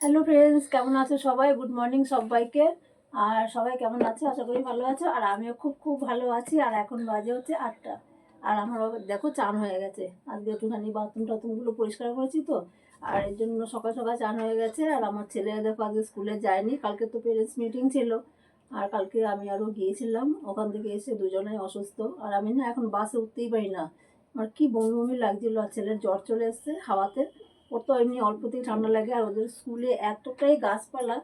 Hello friends কেমন আছো সবাই? গুড মর্নিং সবাইকে। আর সবাই কেমন আছে? আশা করি ভালো আছো। আর আমিও খুব খুব ভালো আছি। আর এখন বাজে হচ্ছে আটটা। আর আমার দেখো, চান হয়ে গেছে। আজকে একটুখানি বাথরুম টাথরুমগুলো পরিষ্কার করেছি তো। আর এর জন্য সকাল সকাল চান হয়ে গেছে। আর আমার ছেলে দেখো, আজকে স্কুলে যায়নি। কালকে তো পেরেন্টস মিটিং ছিল। আর কালকে আমি আরও গিয়েছিলাম। ওখান থেকে এসে দুজনেই অসুস্থ। আর আমি না এখন বাসে উঠতেই পারি না। আমার কী বমি বমি লাগছিল। আর ছেলের জ্বর চলে এসছে হাওয়াতে। ওর তো এমনি অল্পতেই ঠান্ডা লাগে আর ওদের স্কুলে এতটাই গাছপালা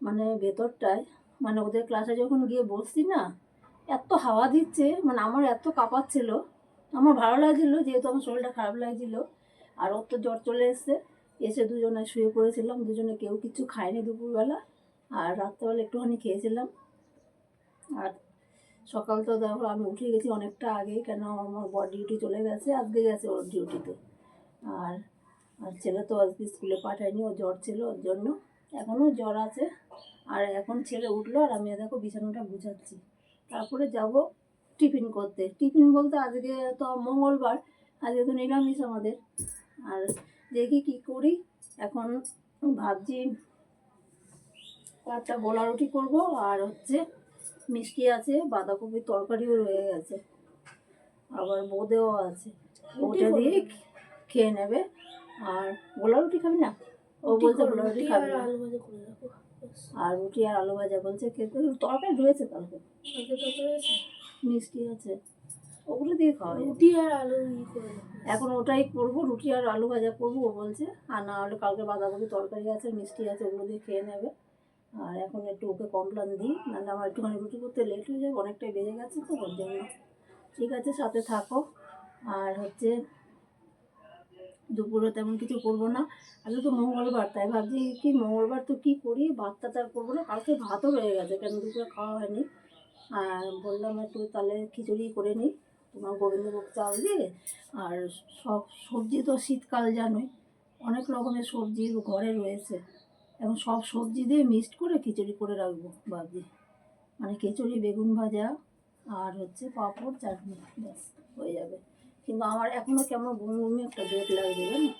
মানে ভেতরটায় মানে ওদের ক্লাসে যখন গিয়ে বসছি না, এত হাওয়া দিচ্ছে মানে আমার এত কাঁপাচ্ছিল। আমার ভালো লাগছিল, যেহেতু আমার শরীরটা খারাপ লাগছিল। আর ওর তো জ্বর চলে এসছে, এসে দুজনে শুয়ে পড়েছিলাম, দুজনে কেউ কিছু খায়নি দুপুরবেলা, আর রাত্রেবেলা একটুখানি খেয়েছিলাম। আর সকাল তো দেখো, আমি উঠে গেছি অনেকটা আগেই, কেন আমার বর ডিউটি চলে গেছে, আজকে গেছে ওর ডিউটিতে ছেলে তো আজকে স্কুলে পাঠায়নি ও জ্বর ছিল ওর জন্য। এখনও জ্বর আছে। আর এখন ছেলে উঠল আর আমি দেখো বিছানাটা গুছাচ্ছি। তারপরে যাব টিফিন করতে। টিফিন বলতে আজকে তো মঙ্গলবার আজকে তো নিরামিষ আমাদের। আর দেখি কি করি। এখন ভাবছি একটা গোলা রুটি করব আর হচ্ছে মিষ্টি আছে বাঁধাকপির তরকারিও রয়ে গেছে। আবার বোঁদেও আছে। ওটা দিয়ে খেয়ে নেবে। আর গোলা রুটি খাবি না? ও বলছে গোলা রুটি খাবে না। আলু ভাজা করে রাখো আর রুটি আর আলু ভাজা বলছে খেতে তরকারি রয়েছে কালকে মিষ্টি আছে। ওগুলো দিয়ে খাওয়া রুটি আর আলু করে এখন ওটাই করব রুটি আর আলু ভাজা করব ও বলছে। আর না হলে কালকে বাঁধাকপি তরকারি আছে মিষ্টি আছে ওগুলো দিয়ে খেয়ে নেবে। আর এখন একটু ওকে কমপ্লেন দিই নাহলে আমার একটুখানি রুটি করতে লেট হয়ে যাবে অনেকটাই বেজে গেছে তো ওর জন্য। ঠিক আছে সাথে থাকো। আর হচ্ছে দুপুরে তেমন কিছু করব না। আজকে তো মঙ্গলবার, তাই ভাবছি কি মঙ্গলবার তো কি করি? ভাতটা তার করব না, কালকে ভাতও রয়ে গেছে, কেন দুপুরে খাওয়া হয়নি। আর বললাম একটু তাহলে খিচুড়ি করে নিই, তোমার গোবিন্দভোগ চাল দিয়ে। আর সব সবজি তো শীতকাল জানোই, অনেক রকমের সবজি ঘরে রয়েছে। এবং সব সবজি দিয়ে মিক্সড করে খিচুড়ি করে রাখব, ভাবছি। মানে খিচুড়ি, বেগুন ভাজা আর হচ্ছে পাঁপড়, চাটনি, ব্যাস, হয়ে যাবে। কিন্তু আমার এখনও কেমন বমি বমি একটা বেগ লাগছে জানো?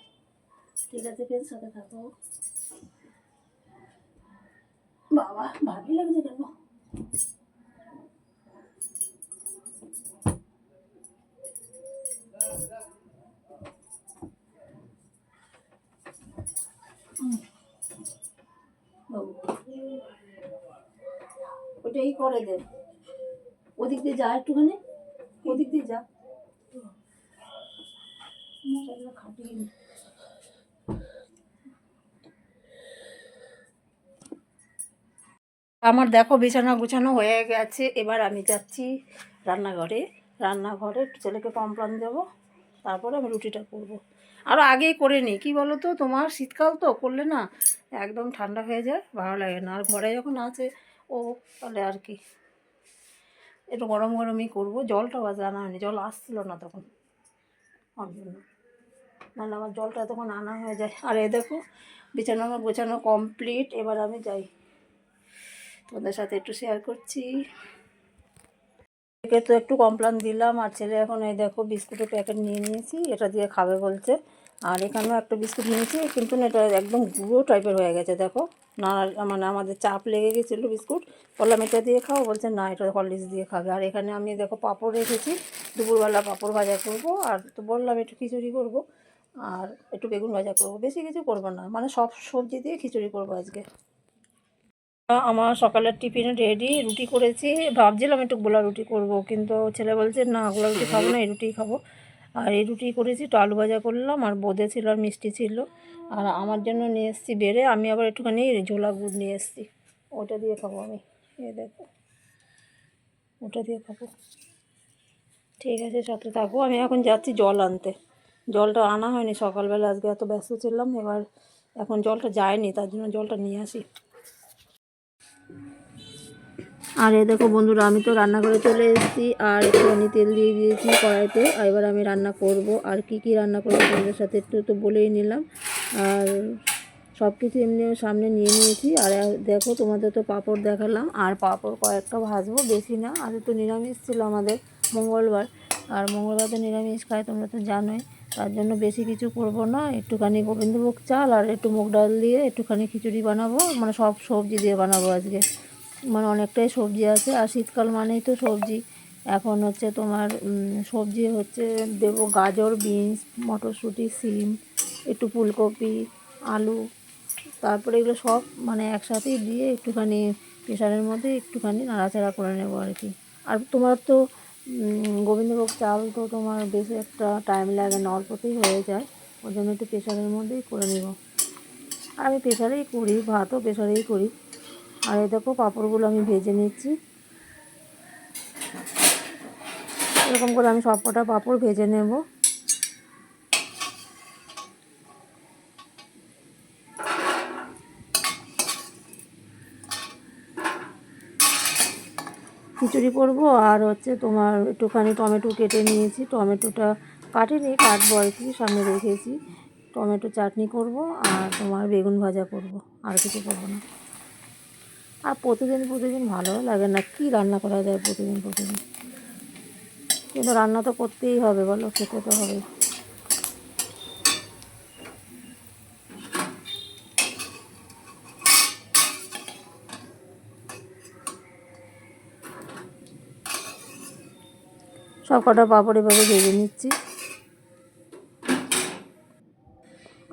ঠিক আছে ফের সাথে থাকো। বাবা ভালোই লাগছে কেন? ওটাই করে দে। ওদিক দিয়ে যা একটুখানি। ওদিক দিয়ে যা। নি। আমার দেখো বিছানা গুছানো হয়ে গেছে, এবার আমি যাচ্ছি রান্নাঘরে। রান্নাঘরে ছেলেকে কমপ্লান দেবো, তারপরে আমি রুটিটা করব। আরও আগেই করে নিই কী বলো তো তোমার শীতকাল তো, করলে না একদম ঠান্ডা হয়ে যায়, ভালো লাগে না। আর ঘরে যখন আছে, ও তাহলে আর কি। একটু গরম গরমই করব, জলটা আজ আনা হয়নি, জল আসছিল না তখন। ওর জন্য। নাহলে আমার জলটা তখন আনা হয়ে যায়। আর এ দেখো, বিছানা আমার গোছানো কমপ্লিট এবার আমি যাই। তোমাদের সাথে একটু শেয়ার করছি। একে তো একটু কমপ্লেন দিলাম, আর ছেলে এখন এই দেখো বিস্কুটের প্যাকেট নিয়ে নিয়েছি, এটা দিয়ে খাবে বলছে। আর এখানেও একটা বিস্কুট নিয়েছি, কিন্তু এটা একদম গুঁড়ো টাইপের হয়ে গেছে, দেখো। না মানে আমাদের চাপ লেগে গেছিল বিস্কুট। বললাম, এটা দিয়ে খাও? বলছে, না, এটা হরলিক্স দিয়ে খাবে। আর এখানে আমি দেখো পাঁপড় রেখেছি। দুপুরবেলা পাঁপড় ভাজা করব, আর তো বললাম, একটু খিচুড়ি করব। আর একটু বেগুন ভাজা করব। বেশি কিছু করব না মানে সব সবজি দিয়ে খিচুড়ি করব আজকে। আমার সকালের টিফিনে রেডি রুটি করেছি। ভাবছিলাম একটু গোলা রুটি করব, কিন্তু ছেলে বলছে, না, গোলা রুটি খাব না, এই রুটিই খাব। আর এই রুটি করেছি, একটু আলু ভাজা করলাম, আর বোঁদে ছিল আর মিষ্টি ছিল। আর আমার জন্য নিয়ে এসেছি বেড়ে, আমি আবার একটুখানি ঝোলা গুড় নিয়ে এসেছি। ওটা দিয়ে খাব আমি। এ দেখো, ওটা দিয়ে খাব। ঠিক আছে, সাথে থাকো। আমি এখন যাচ্ছি জল আনতে। জলটা আনা হয়নি সকালবেলা, আজকে এত ব্যস্ত ছিলাম, এবার এখন জলটা যায়নি, তার জন্য জলটা নিয়ে আসি। আর এই দেখো বন্ধুরা, আমি তো রান্না করে চলে এসেছি, আর একটুখানি তেল দিয়ে দিয়েছি কড়াইতে এবার আমি রান্না করব, আর কি কি রান্না করব তোমাদের সাথে একটু তো বলেই নিলাম। আর সব কিছু এমনি সামনে নিয়ে নিয়েছি, আর দেখো তোমাদের তো পাঁপড় দেখালাম, আর পাঁপড় কয়েকটা ভাজবো, বেশি না আর একটু নিরামিষ ছিল আমাদের, মঙ্গলবার। আর মঙ্গলবার তো নিরামিষ খাই, তোমরা তো জানোই। তার জন্য বেশি কিছু করব না, একটুখানি গোবিন্দভোগ চাল আর একটু মুগ ডাল দিয়ে একটুখানি খিচুড়ি বানাবো মানে সব সবজি দিয়ে বানাবো আজকে। মানে অনেকটাই সবজি আছে, আর শীতকাল মানেই তো সবজি। এখন হচ্ছে তোমার সবজি হচ্ছে দেবো গাজর, বিনস, মটরশুঁটি, সিম, একটু ফুলকপি, আলু। তারপরে এগুলো সব মানে একসাথেই দিয়ে একটুখানি প্রেশারের মধ্যে একটুখানি নাড়াচাড়া করে নেব আর কি। আর তোমার তো গোবিন্দভোগ চাল তো তোমার বেশি একটা টাইম লাগে না, অল্পতেই হয়ে যায়। ওই জন্য একটু প্রেশারের মধ্যেই করে নেব। আর আমি প্রেশারেই করি, ভাতও প্রেশারেই করি। আর এই দেখো পাঁপড়গুলো আমি ভেজে নিচ্ছি। এরকম করে আমি সব কটা পাঁপড় ভেজে নেব। খিচুড়ি করব আর হচ্ছে তোমার একটুখানি টমেটো কেটে নিয়েছি। টমেটোটা কাটিনি, কাটবো আর কি, সামনে রেখেছি। টমেটো চাটনি করব আর তোমার বেগুন ভাজা করব, আর কিছু করব না। আর প্রতিদিন প্রতিদিন ভালো লাগে না, কি রান্না করা যায় প্রতিদিন প্রতিদিন? কিন্তু রান্না তো করতেই হবে বলো, খেতে তো হবে। সব কটা পাঁপড় এভাবে ভেজে নিচ্ছি।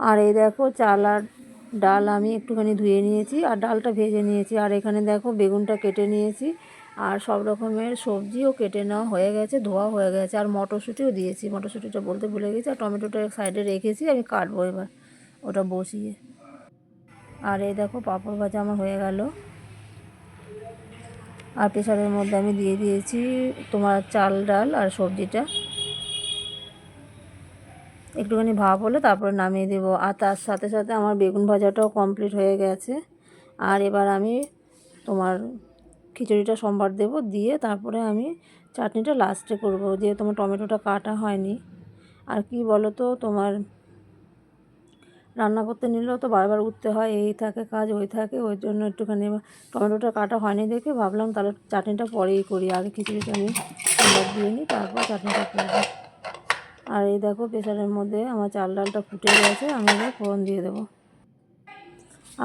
আর এই দেখো চাল আর ডাল আমি একটুখানি ধুয়ে নিয়েছি আর ডালটা ভেজে নিয়েছি। আর এখানে দেখো বেগুনটা কেটে নিয়েছি আর সব রকমের সবজিও কেটে নেওয়া হয়ে গেছে, ধোয়া হয়ে গেছে। আর মটরশুঁটিও দিয়েছি। মটরশুঁটিটা বলতে ভুলে গেছি আর টমেটোটা সাইডে রেখেছি, আমি কাটবো এবার, ওটা বসিয়ে। আর এই দেখো পাঁপড় ভাজা আমার হয়ে গেল। আর প্রেশারের মধ্যে আমি দিয়ে দিয়েছি তোমার চাল, ডাল আর সবজিটা। একটুখানি ভাপ হলে তারপরে নামিয়ে দেবো। আর তার সাথে সাথে আমার বেগুন ভাজাটাও কমপ্লিট হয়ে গেছে। আর এবার আমি তোমার খিচুড়িটা সোমবার দেবো, দিয়ে তারপরে আমি চাটনিটা লাস্টে করব। দিয়ে তোমার টমেটোটা কাটা হয়নি, আর কি বলো তো তোমার রান্না করতে নিলেও তো বারবার উঠতে হয়, এই থাকে কাজ, ওই থাকে, ওই জন্য একটুখানি টমেটোটা কাটা হয়নি দেখে ভাবলাম তাহলে চাটনিটা পরেই করি, আগে খিচুড়িটা আমি সোমবার দিয়ে নিই, তারপর চাটনিটা করব। আর এই দেখো প্রেশারের মধ্যে আমার চাল ডালটা ফুটে গেছে, আমি এবার ফোড়ন দিয়ে দেবো।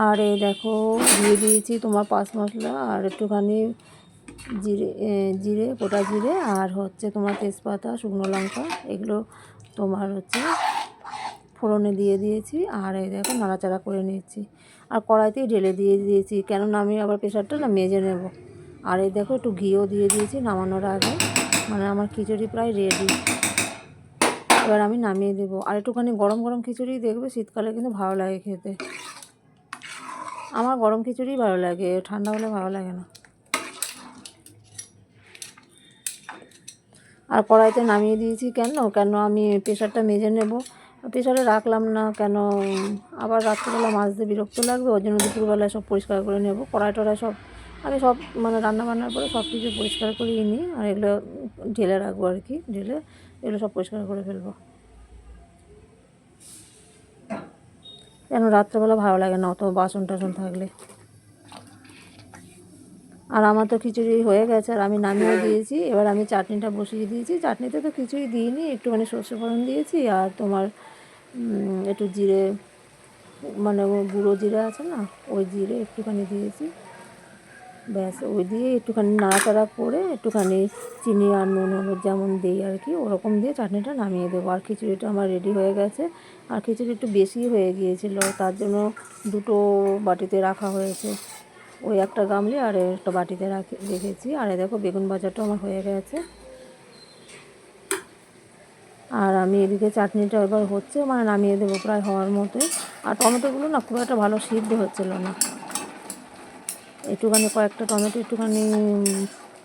আর এই দেখো দিয়ে দিয়েছি তোমার পাঁচ মশলা, আর একটুখানি জিরে জিরে, গোটা জিরে, আর হচ্ছে তোমার তেজপাতা, শুকনো লঙ্কা, এগুলো তোমার হচ্ছে ফোড়নে দিয়ে দিয়েছি আর এই দেখো নাড়াচাড়া করে নিয়েছি। আর কড়াইতেই ঢেলে দিয়ে দিয়েছি, কেননা আমি আবার প্রেশারটা না মেজে নেব। আর এই দেখো একটু ঘিও দিয়ে দিয়েছি নামানোর আগে মানে আমার খিচুড়ি প্রায় রেডি এবার আমি নামিয়ে দেবো। আর একটুখানি গরম গরম খিচুড়ি দেখবে, শীতকালে কিন্তু ভালো লাগে খেতে। আমার গরম খিচুড়ি ভালো লাগে, ঠান্ডা হলে ভালো লাগে না। আর কড়াইতে নামিয়ে দিয়েছি কেন? কেন আমি প্রেশারটা মেজে নেব? প্রেশারে রাখলাম না, কেন? আবার রাত্রিবেলা মাছ দিয়ে বিরক্ত লাগবে ওই জন্য দুপুরবেলায় সব পরিষ্কার করে নেব, কড়াই টড়াই সব, আমি সব মানে রান্না বান্নার পরে সব কিছু পরিষ্কার করিয়ে নিই, আর এগুলো ঢেলে রাখব আর কি, ঢেলে এগুলো সব পরিষ্কার করে ফেলব। কেন? রাত্রেবেলা ভালো লাগে না অত বাসন টাসন থাকলে। আর আমার তো খিচুড়ি হয়ে গেছে, আর আমি নামিয়ে দিয়েছি। এবার আমি চাটনিটা বসিয়ে দিয়েছি। চাটনিতে তো খিচুড়ি দিইনি, একটুখানি সর্ষে ফোড়ন দিয়েছি, আর তোমার একটু জিরে মানে গুঁড়ো জিরে আছে না, ওই জিরে একটুখানি দিয়েছি। ব্যাস, ওই দিয়ে একটুখানি নাড়াচাড়া করে একটুখানি চিনি আর নুন, হলুদ যেমন দিই আর কি, ওরকম দিয়ে চাটনিটা নামিয়ে দেবো। আর খিচুড়িটা আমার রেডি হয়ে গেছে। আর খিচুড়ি একটু বেশি হয়ে গিয়েছিল, তার জন্য দুটো বাটিতে রাখা হয়েছে। ওই একটা গামলি আর একটা বাটিতে রাখি, রেখেছি। আর দেখো, বেগুন ভাজাটাও আমার হয়ে গেছে। আর আমি এদিকে চাটনিটা এবার হচ্ছে মানে নামিয়ে দেবো প্রায় হওয়ার মতোই। আর টমেটোগুলো না, খুব একটা ভালো সিদ্ধ হচ্ছিল না। একটুখানি কয়েকটা টমেটো একটুখানি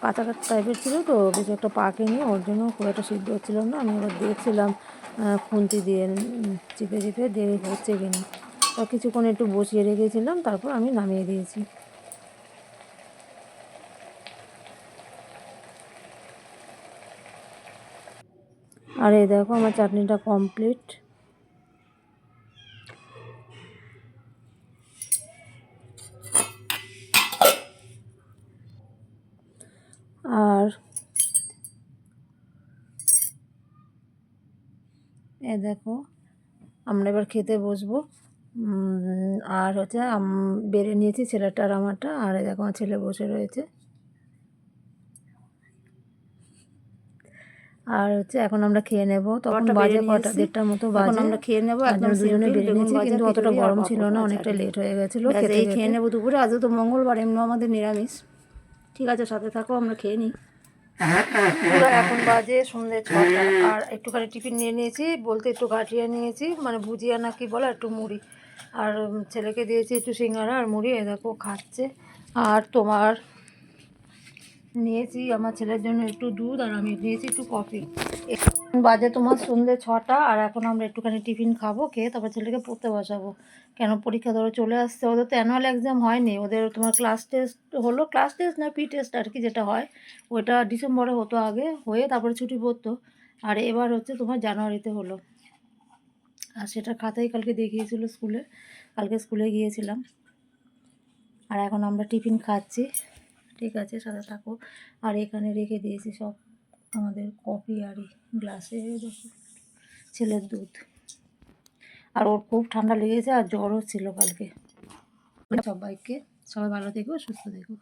কাঁচা কাঁচা টাইপের ছিল তো, বেশি একটা পাকেনি ওর জন্য খুব একটা সিদ্ধ হচ্ছিল না। আমি এবার দেখছিলাম খুন্তি দিয়ে চিপে চিপে দিয়ে হচ্ছে কিনা। তা কিছুক্ষণ একটু বসিয়ে রেখেছিলাম, তারপর আমি নামিয়ে দিয়েছি। আর এই দেখো আমার চাটনিটা কমপ্লিট আর এ দেখো, আমরা এবার খেতে বসবো। আর হচ্ছে বেড়ে নিয়েছি ছেলেটার আমারটা, আর দেখো আমার ছেলে বসে রয়েছে। আর হচ্ছে এখন আমরা খেয়ে নেব। তখন বাজে কটা দেড়টার মতো বাজে। আমরা খেয়ে নেব একদম দুজনে বেরিয়ে নিয়েছি কিন্তু অতটা গরম ছিল না অনেকটা লেট হয়ে গেছিল এই খেয়ে নেব দুপুরে। আজকে তো মঙ্গলবার এমনি আমাদের নিরামিষ। ঠিক আছে সাথে থাকো আমরা খেয়ে নিই। পুরো এখন বাজে সন্ধ্যে ছটা। আর একটুখানি টিফিন নিয়ে নিয়েছি বলতে একটু গাঠিয়ে নিয়েছি মানে ভুজিয়া না কি বলে একটু মুড়ি। আর ছেলেকে দিয়েছি একটু সিঙ্গারা আর মুড়ি এ দেখো খাচ্ছে। আর তোমার নিয়েছি, আমার ছেলের জন্য একটু দুধ আর আমি নিয়েছি একটু কফি। বাজে তোমার সন্ধ্যে ছটা আর এখন আমরা একটুখানি টিফিন খাব, খেয়ে তারপর ছেলেকে পড়তে বসাবো। কেন পরীক্ষা ধরো চলে আসছে, ওদের তো অ্যানুয়াল এক্সাম হয়নি, ওদের তোমার ক্লাস টেস্ট হলো ক্লাস টেস্ট না পি টেস্ট আর কি যেটা হয়, ওইটা ডিসেম্বরে হতো আগে, হয়ে তারপরে ছুটি পড়তো। আর এবার হচ্ছে তোমার জানুয়ারিতে হলো। আর সেটা খাতাই কালকে দেখিয়েছিল স্কুলে, কালকে স্কুলে গিয়েছিলাম। আর এখন আমরা টিফিন খাচ্ছি। ঠিক আছে, সাথে থাকো। আর এখানে রেখে দিয়েছি সব আমাদের কফি আর গ্লাসে ছেলের দুধ। আর ওর খুব ঠান্ডা লেগেছে আর জ্বরও ছিল কালকে। সবাইকে, সবাই ভালো থেকো, সুস্থ থেকো।